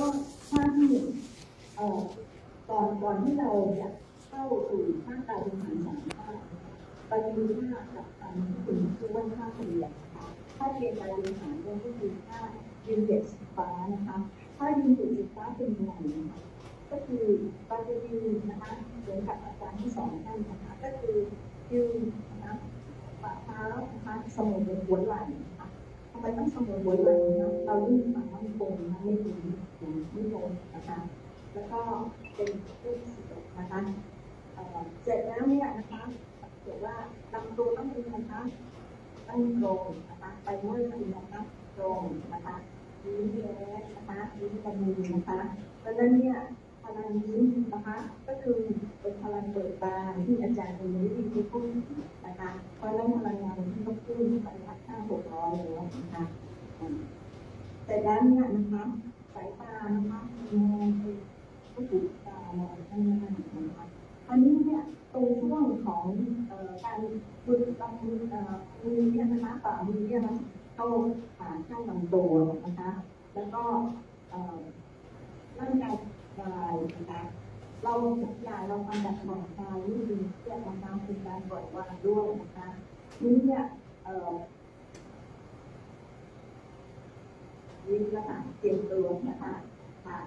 ก็ท่าที่หนึ่งเอ่อก่อนก่อนที่เราจะเข้าสู่ท่างการบริหารสามท่าไปดูท่ากับการที่ถึงคือว่าท่าเรียนนะคะท่าเรียนการบริหารเนี่ยก็คือท่ายืนเหยียดสีฟ้านะคะท่ายืนเหยียดสีฟ้าเป็นยังไงนะคะก็คือเราจะยืนนะคะเหมือนกับอาจารย์ที่สอนท่านนะคะก็คือยืนนะคะฝ่าเท้านะคะสมอบนหัวไหล่นะคะทำไมต้องสมอหัวไหล่นะเราลื่นฝั่งมั่นคงนะไม่ถึงไม่ลง นะคะแล้วก็เป็นรูปสีนะคะเอ่อเสร็จแล้วเนี่ยนะคะเกิดว่าลำตัวต้องเป็นะคะตั้งตรงนะคะไปเมื่อคือนะคะตรงนะคะยิ้มแย้มนะคะยิ้มกระมือนะคะเพราะฉะนั้นเนี่ยพลังยิ้มนะคะก็คือเป็นพลังเบิกบานที่อาจารย์เป็นวิธีพูดนะคะเพราะนั้นพลังงานที่เขาพูดที่ไปพัดห้าหกร้อยแล้วนะคะแต่ด้านเนี้ยนะคะสายตานะคะมองไปก็ถูกตามองข้างหน้านะคะอันนี้เนี่ยตรงช่วงของเอ่อการบึกลำมือเอ่อมือเนี่ยนะคะฝ่ามือเนี่ย นะเข้านข้างลำตัวนะคะ แล้วก็ร่างกายกายนะคะเราสัญญาเราทำแบบผ่อนคลายนี่คือเพื่อทำเป็นการปล่อยวางด้วยนะคะนี่เนี่ยเอ่อวิธีการเตรียมตัวนะคะค่ะ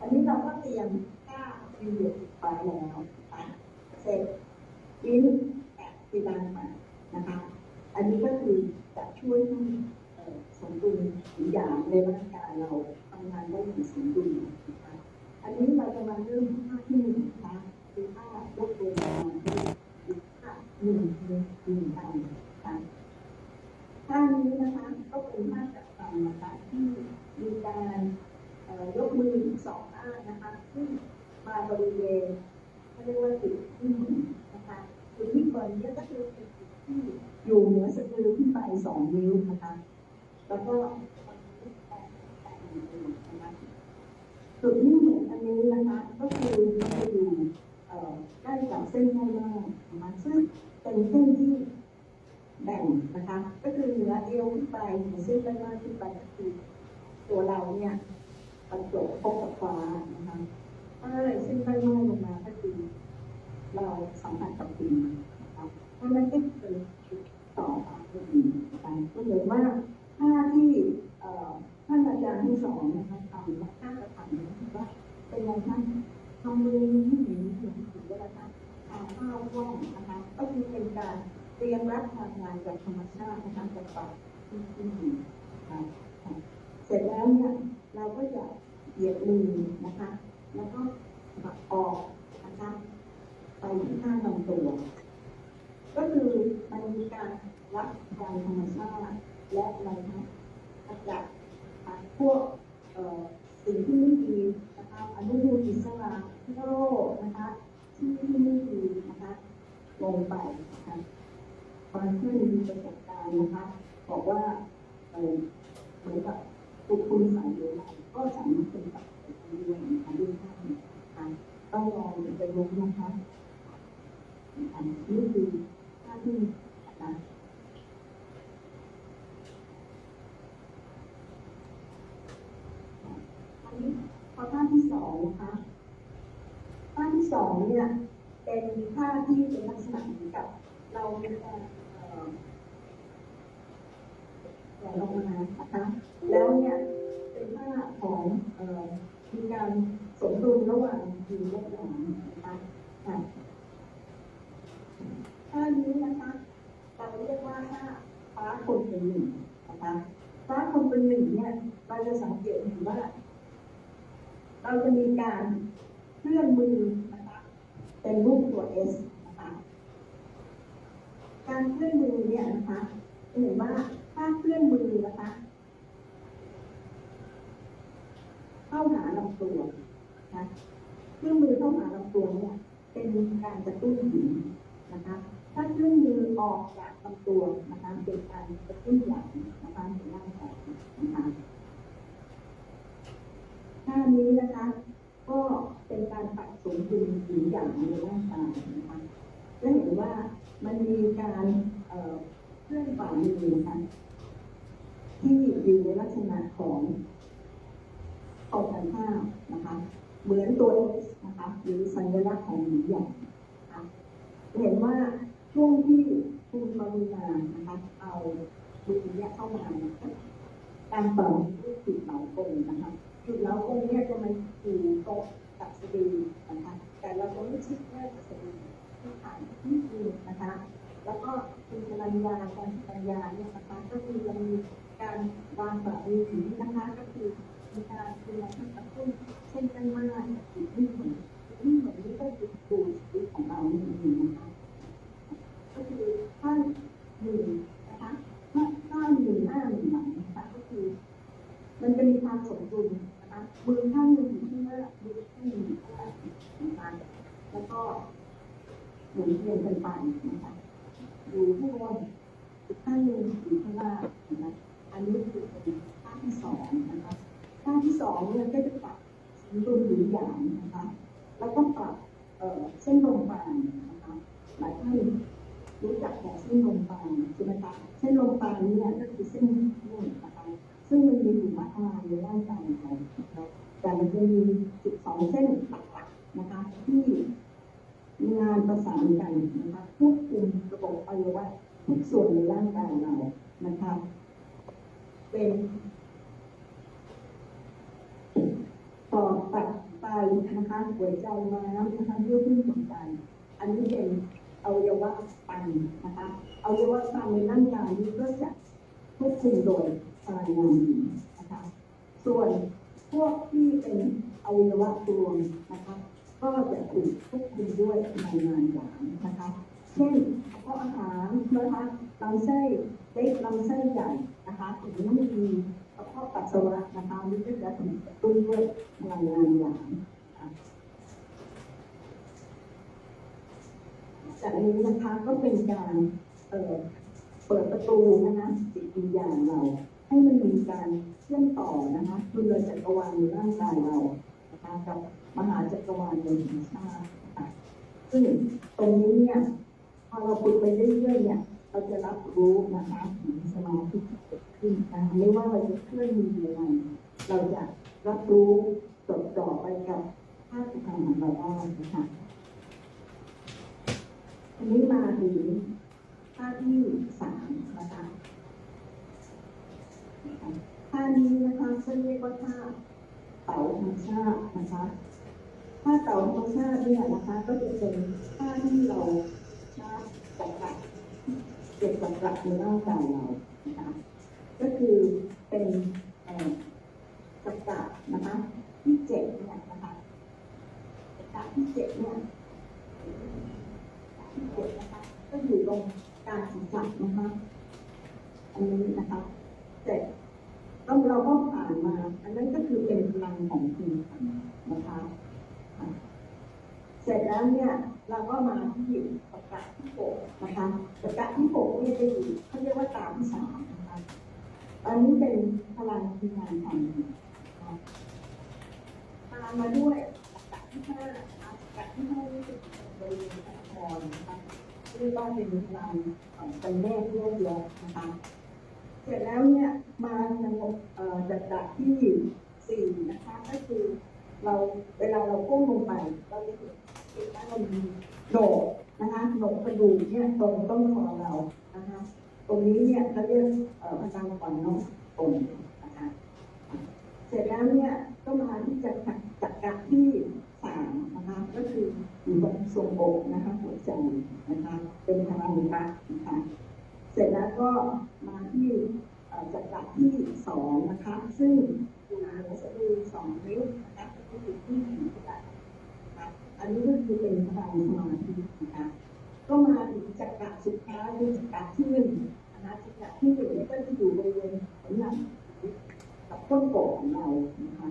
อันนี้เราก็เตรียมก้าวิดีโอไปแล้วค่ะเสร็จวินแอบตีบานมานะคะ อันนี้ก็คือจะช่วยให้ ดุลทุกอย่างในร่างกายเราทำงานได้อย่างสมดุลนะคะอันนี้เราจะมาเริ่มท่าที่หนึ่งนะคะคือท่ายกตัวอย่างที่ท่าหนึ่งหนึ่งหนึ่งอันค่ะท่านี้นะคะก็เป็นท่าจับฟังนะคะที่มีการยกมือสองข้างนะคะขึ้นมาบริเวณเขาเรียกว่าจุดที่หนึ่งนะคะจุดที่บนเนี่ยก็คือเป็นจุดที่อยู่เหนือสะดือขึ้นไปสองนิ้วนะคะ แล้วก็แตะแตะหนึ่งนิ้วนะคะจุดที่เหมือนอันนี้นะคะก็คือมันจะอยู่ใกล้กับเส้นหน้าหน้านะคะซึ่งเป็นเส้นที่แบ่งนะคะ ก็คือเหนือเอวขึ้นไปเส้นด้านหน้าขึ้นไปก็คือตัวเราเนี่ยบรรจบพบกับฟ้านะคะถ้าเลยเส้นด้านหน้าลงมาก็คือเราสัมผัสกับดินนะคะเพราะนั้นก็คือต่อฟ้าพอดีนะคะก็เหมือนว่า ท่าที่ท่านอาจารย์ที่สอนนะคะทำและท่านจะทำนะคะว่าเป็นไงท่านทำมือให้หมุนหมุนหมุนเวลาทำทาข้าวว่องนะคะก็คือเป็นการเตรียมรับพลังงานจากธรรมชาตินะคะจากป่ากที่มีนะคะเสร็จแล้วเนี่ยเราก็จะเหยียดมือนะคะ แล้วก็ออกนะคะไปที่ข้างลำตัว ก็คือมันมีการรับพลังธรรมชาติ และอะไรนะขจัดพวกสิ่งที่ไม่ดีนะคะอนุมูลอิสระโรคนะคะที่ที่ไม่ดีนะคะลงไปนะคะบางท่านมีประสบการณ์นะคะบอกว่าเหมือนกับตุกคุณสายเดียวกันก็สามารถเป็นกับไปทำด้วยนะคะด้วยท่านนะคะต้องลองไปรู้นะคะอันนี้คือท่าที่นะคะอันนี้พอท่าที่สองนะคะท่าที่สองเนี่ยเป็นท่าที่เป็นลักษณะเหมือนกับ เราจะเอ่อแหวนลงมานะคะ แล้วเนี่ยเป็นหน้า ของมีการสมดุลระหว่างยืนและหลังนะคะค่ะท่านี้นะคะเราเรียกว่าท่าฟ้าคนเป็นหนึ่งนะคะฟ้าคนเป็นหนึ่งเนี่ยเราจะสังเกตเห็นว่า เราจะมีการเคลื่อนมือนะคะเป็นรูปตัว S นะคะการเคลื่อนมือเนี่ยนะคะเห็นว่าถ้าเคลื่อนมือนะคะ เข้าหาลำตัวนะเคลื่อนมือเข้าหาลำตัวเนี่ยเป็นการกระตุ้นหินนะคะถ้าเคลื่อนมือออกจากลำตัวนะคะเป็นการกระตุ้นหลังนะคะในร่างกายนะคะท่านี้นะคะ ก็เป็นการปรับสมดุลหินอย่างในร่างกายนะคะจะเห็นว่ามันมีการเอ่อเคลื่อนฝ่ามือนะคะที่อยู่ในลักษณะของ ออกกันข้าวเหมือนตัว S นะคะ หรือสัญลักษณ์ของหมีใหญ่นะคะเห็นว่าช่วงที่คุณมารุณานะคะเอาดูเนี้ยเข้ามาการต่อรูปจุดเหลากงนะคะจุดเหลากงเนี่ยจะมาอยู่ตรงกับสะดือนะคะแต่เราก็ไม่ชิดแค่กับสะดือที่ผ่านที่มือนะคะ แล้วก็คุณกรัญญาการกรัญญาเนี่ยนะคะก็คือจะมีการวางแบบมือถือนะคะก็คือ มีการดูแลทั้งกระตุ้นเช่นกันมากหรือที่เหมือนที่เหมือนนี้ก็คือดูชีวิตของเรานี่เองนะคะ ก็คือถ้าหนึ่งนะคะถ้าถ้าหนึ่งหน้าหนึ่งหลังนะคะก็คือ มันจะมีความสมดุลนะคะมือข้างหนึ่งอยู่ที่หน้ามือข้างหนึ่งอยู่ข้างหลังนะคะแล้วก็หมุนเวียนกันไปนะคะ อยู่ข้างบนอีกข้างหนึ่งอยู่ข้างล่างนะคะอันนี้คือเป็นท่าที่สองนะคะ ที่สองเนี่ยก็จะปรับสมดุลหรือหยางนะคะ แล้วก็ปรับเส้นลมปานนะคะหลายท่านรู้จักแต่เส้นลมปานใช่ไหมคะเส้นลมปานเนี่ยก็คือเส้นนุ่นนะคะซึ่งมันมีอยู่มากมายในร่างกายเราแต่มันจะมีจุดสองเส้นหลักๆนะคะ ที่มีงานประสานกันนะคะควบคุมระบบอวัยวะทุกส่วนในร่างกายเรานะคะ เป็นปอดตับไต นะคะหัวใจม้ามนะคะเยื่อหุ้มหัวใจอันนี้เป็นอวัยวะปันนะคะอวัยวะปันในร่างกายนี้ก็จะควบคุมโดยพลังงานนะคะส่วนพวกที่เป็นอวัยวะรวมนะคะก็จะถูกควบคุมด้วยพลังงานหวานนะคะเช่นเพาะอาหารนะคะลำไส้เล็กลำไส้ใหญ่นะคะหรือไม่มีกระเพาะปัสสาวะนะคะนี่ก็จะถูกกระตุ้นด้วยพลังงานหวานนะคะ จากนี้นะคะก็เป็นการเเปิดประตูนะคะจิตวิญญาณเรา ให้มันมีการเชื่อมต่อนะคะดุลจักรวาลในร่างกายเรานะคะกับมหาจักรวาลในธรรมชาตินะคะซึ่งตรงนี้เนี่ยพอเราฝึกไปเรื่อยๆเนี่ยเราจะรับรู้นะคะถึงสมาธิที่เกิดขึ้นนะคะไม่ว่าเราจะเคลื่อนมือยังไงเราจะรับรู้จดจ่อไปกับภาพธรรมของเราได้นะคะ อันนี้มาถึงท่าที่สามนะคะท่านี้นะคะซึ่งเรียกว่าท่าเต่าธรรมชาตินะคะท่าเต่าธรรมชาติเนี่ยนะคะก็จะเป็นท่าที่เราชาร์จจักระเก็บจักระในร่างกายเรานะคะก็คือเป็นเอ่อจักระนะคะที่เจ็ดเนี่ยนะคะจักระที่เจ็ดเนี่ย ก็อยู่ตรงกลางศีรษะนะคะอันนี้นะคะเสร็จแล้วเราก็ผ่านมา อันนั้นก็คือเป็นพลังของคุณนะคะเสร็จแล้วเนี่ยเราก็มาที่ประกาศที่หกนะคะประกาศที่หกเนี่ยจะอยู่เขาเรียกว่าตามที่สามนะคะอันนี้เป็นพลังที่งานทำนะคะตามมาด้วยประกาศที่ห้านะคะประกาศที่ห้านี่เป็นบริเวณพระนครนะคะ เรียกว่าเป็นพลังของเป็นแม่ที่รวบรวมนะคะเสร็จแล้วเนี่ยมาในเอ่อจัดดับที่สี่นะคะก็คือเราเวลาเราก้มลงไปเราจะเห็นว่าเรามีโหนกนะคะโหนกกระดูกเนี่ยตรงต้นคอเรานะคะตรงนี้เนี่ยเขาเรียกเอ่อพลังก่อนน้องตรงนะคะ เสร็จแล้วเนี่ยก็มาที่จะจัดการที่สามนะคะ ก็คืออยู่ตรงทรงอกนะคะหัวใจนะคะ เป็นพลังรักนะคะ เสร็จแล้วก็มาที่เอ่อจัดการที่สองนะคะ ซึ่งอยู่เหนือสะดือสองนิ้วนะคะก็คือที่ผิวไหล่นะคะอันนี้ก็คือเป็นพลังสมาธินะคะ ก็มาถึงจักระสุดท้ายคือจักระที่หนึ่งนะคะจักระที่หนึ่งเนี่ยก็จะอยู่บริเวณหัวไหล่กับ ต้นโกของเรานะคะ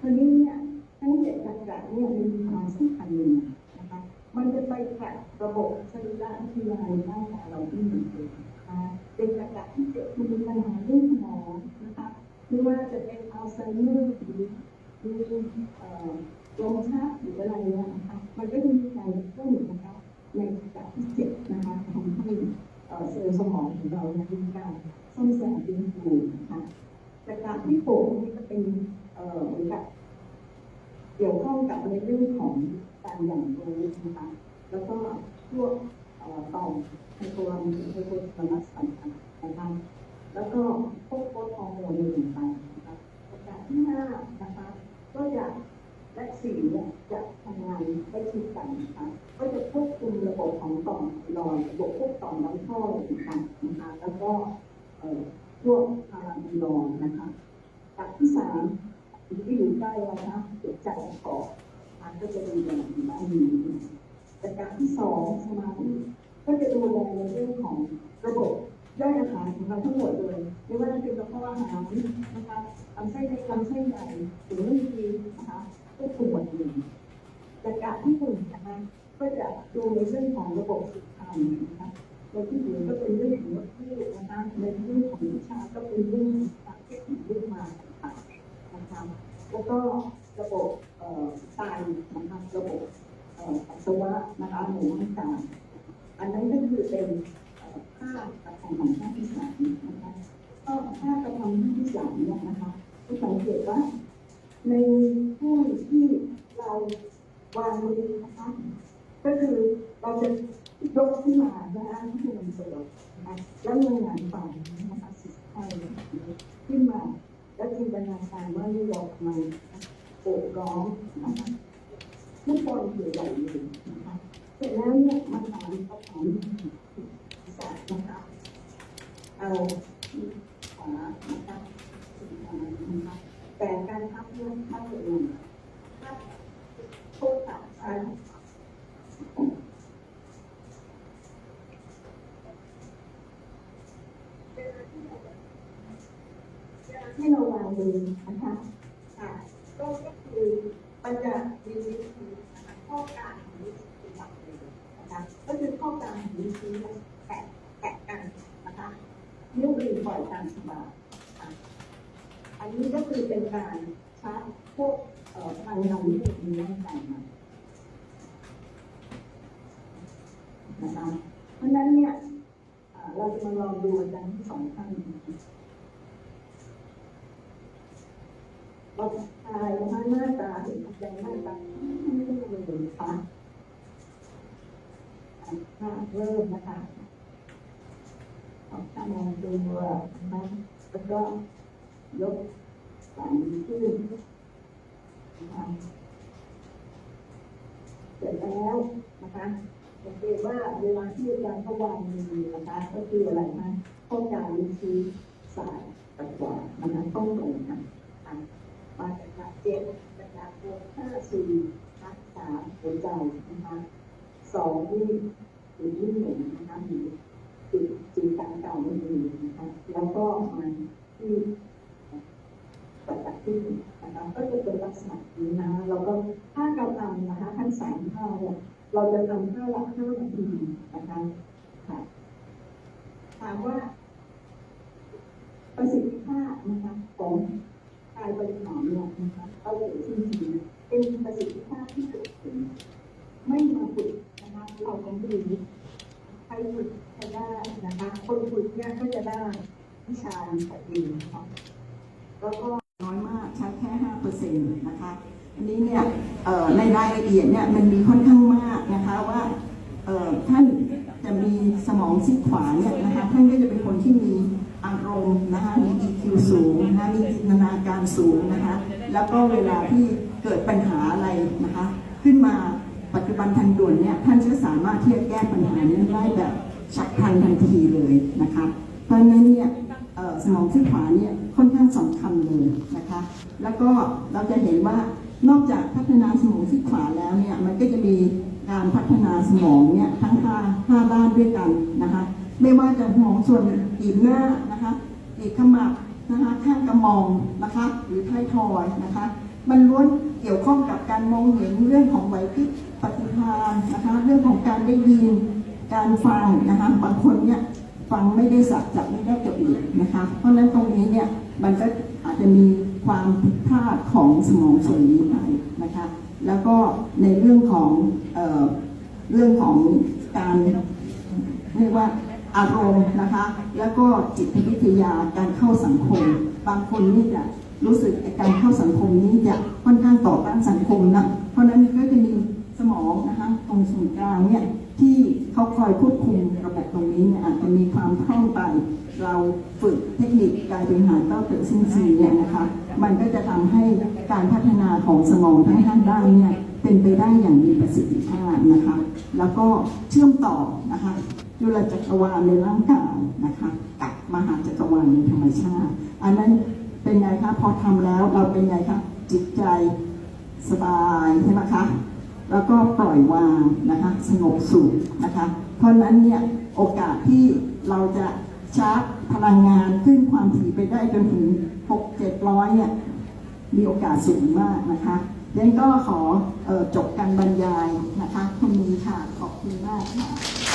คราวนี้เนี่ยทั้งเจ็ดจักระเนี่ยมันมีความสำคัญหนึ่งนะคะ มันจะไปขัดระบบสรีระวิทยาในร่างกายเราที่หนึ่งเลยนะคะเป็นจักระที่เจ็ดมันมีปัญหาเรื่องสมองนะคะไม่ว่าจะเป็นอัลไซเมอร์หรือหรือลมชักหรืออะไรเนี่ยนะคะมันก็จะมีการต้นนะคะในระดับที่เจ็ดนะคะทำให้เอ่อเซลล์สมองของเราเนี่ยมีการซ่อมแซมฟื้นฟู นะคะรที่หกนี่ก็เป็นเอ่อเหมือนกับเกี่ยวข้องกับในเรื่องของการอย่างรู้นะคะแล้วก็พวกเอ่อต่อมไฮโปรมไฮโปทาลัสต่างๆนะคะแล้วก็พวกโปรฮอร์โมนต่างๆนะคะประการที่ห้านะคะก็จะและสี่เนี่ยจะทำงานได้ชิดกันนะคะก็จะควบคุมระบบของต่อมไทรอยระบบพวกต่อมน้ำท่อต่างๆนะคะแล้วก็เอ่อ พวกพาราไทรอยด์นะคะหลักที่สามที่อยู่ใกล้เรานะหัวใจคอมันก็จะดูแลอยู่ด้านนี้แต่การที่สองสมาธิก็จะดูแลในเรื่องของระบบย่อยอาหารของเราทั้งหมดเลยไม่ว่าจะเป็นกระเพาะอาหารนะคะลำไส้เล็กลำไส้ใหญ่หรือไม่ดีนะคะควบคุมหมดเลยแต่การที่หนึ่งนะคะก็จะดูในเรื่องของระบบสุขภาพนะคะในที่เหลือก็เป็นเรื่องของที่นะคะในเรื่องของวิชาก็เป็นเรื่องของเทคนิคเรื่องมาต่างๆนะคะแล้วก็ระบบเอ่อไตนะคะระบบเอ่อปัสสาวะนะคะหมูต่างๆอันนั้นก็คือเป็นเอ่อภาพกระทำของภาคที่สามนะคะก็ภาพกระทำภาคที่สามเนี่ยนะคะก็สังเกตว่าในช่วงที่เราวางมือนะคะก็คือเราจะยกขึ้นมานะคะที่คือลำตัวนะคะแล้วเงยหน้าฝั่งนะคะสิไทยขึ้นมา แล้วจิน ตนาการว่านี่เรากำลังโอบร้องนะคะลูกบอใหญ่เลยนะคะเสร็จแล้วเนี่ยมาถามคำถามศีรษะนะคะเอาขวานะคะที่ขวานะคะแต่การทับเรื่องเข้าอื่นถ้าโทษตัดใช้ ให้เราวางมือนะคะค่ะก็ก็คือมันจะมีวิธีข้อกางของวิธีหลักเลยนะคะก็คือข้อกางของวิธีแตะแตะกันนะคะนิ้วมือปล่อยตามสบายอันนี้ก็คือเป็นการชาร์จพวกพลังงานที่มีร่างกายมานะคะเพราะฉะนั้นเนี่ยเราจะมาลองดูอาจารย์ทั้งสองท่าน เราจะทายนะคะหน้าตาเห็นอาจารย์หน้าตาไม่ได้เลยนะคะอะเริ่มนะคะเอาข้ามองดูนะคะแล้วก็ยกสายขึ้นนะคะเสร็จแล้วนะคะสังเกตว่าเวลาที่อาจารย์เขาวางมือนะคะก็คืออะไรนะต้องการวิธีสายตะกว่านะคะต้องตรงกันอะ มาจากหลักเจ็ดจากหลักหกห้าสี่นักสามหัวใจนะคะสองนี่หรือที่หนึ่งนะคะหรือจุดจุดต่างเก่าไม่มีนะคะแล้วก็มาที่ปฏิบัติที่นะคะก็จะเป็นลักษณะนี้นะเราก็ถ้าเราทำนะคะทั้งสามท่าเนี่ยเราจะทำท่าละห้านาทีนะคะค่ะถามว่าประสิทธิภาพนะคะของ บริหารเนี่ยนะคะเราเห็นจริงๆเป็นประสิทธิภาพที่เกิดขึ้นไม่มาฝึกนะคะเราต้องดูใครฝึกใครได้นะคะคนฝึกเนี่ยก็จะได้วิชาแต่เองนะคะแล้วก็น้อยมากใช้แค่ห้าเปอร์เซ็นต์นะคะอันนี้เนี่ยในรายละเอียดเนี่ยมันมีค่อนข้างมากนะคะว่าท่าน สมองซีกขวาเนี่ยนะคะท่านก็จะเป็นคนที่มีอารมณ์นะคะมี EQ สูงนะคะมีจินตนาการสูงนะคะแล้วก็เวลาที่เกิดปัญหาอะไรนะคะขึ้นมาปัจจุบันทันด่วนเนี่ยท่านจะสามารถที่จะแก้ปัญหานี้ได้แบบฉับพลันทันทีเลยนะคะเพราะฉะนั้นเนี่ยสมองซีกขวาเนี่ยค่อนข้างสำคัญเลยนะคะ แล้วก็เราจะเห็นว่านอกจากพัฒนาสมองซีกขวาแล้วเนี่ยมันก็จะมี การพัฒนาสมองเนี่ยทั้งห้าห้าด้านด้วยกันนะคะไม่ว่าจะสมองส่วนอีกหน้านะคะอีกขมับนะคะข้างกระมองนะคะหรือท้ายทอยนะคะมันล้วนเกี่ยวข้องกับการมองเห็นเรื่องของไหวพริบปฏิภาณนะคะเรื่องของการได้ยินการฟังนะคะบางคนเนี่ยฟังไม่ได้สับจับไม่ได้ตัวอื่นนะคะ เพราะฉะนั้นตรงนี้เนี่ยมันก็อาจจะมีความผิดพลาดของสมองส่วนนี้ไปนะคะ แล้วก็ในเรื่องของเออเรื่องของการเรียกว่าอารมณ์นะคะ แล้วก็จิตวิทยาการเข้าสังคม บางคนนี่จะรู้สึกการเข้าสังคมนี้จะค่อนข้างต่อต้านสังคมนะ เพราะฉะนั้นก็จะมีสมองนะคะตรงศูนย์กลางเนี่ยที่เขาคอยควบคุมระบบตรงนี้เนี่ยอาจจะมีความคล่องไป เราฝึกเทคนิคการบริหารเต้าเติร์ซินซีเนี่ยนะคะ มันก็จะทำให้การพัฒนาของสมองทั้งห้าด้านเนี่ยเป็นไปได้อย่างมีประสิทธิภาพนะคะ แล้วก็เชื่อมต่อนะคะยุลจักรวาลในร่างกายนะคะกับมหาจักรวาลในธรรมชาติ อันนั้นเป็นไงคะพอทำแล้วเราเป็นไงคะจิตใจสบายใช่ไหมคะแล้วก็ปล่อยวางนะคะสงบสุขนะคะ เพราะนั้นเนี่ยโอกาสที่เราจะ ชาร์จพลังงานขึ้นความถี่ไปได้จนถึง 6 700 เนี่ย มีโอกาสสูงมากนะคะเดนก็ขอออจบการบรรยายนะคะคุณมีค่ะ ขอบคุณมากค่ะ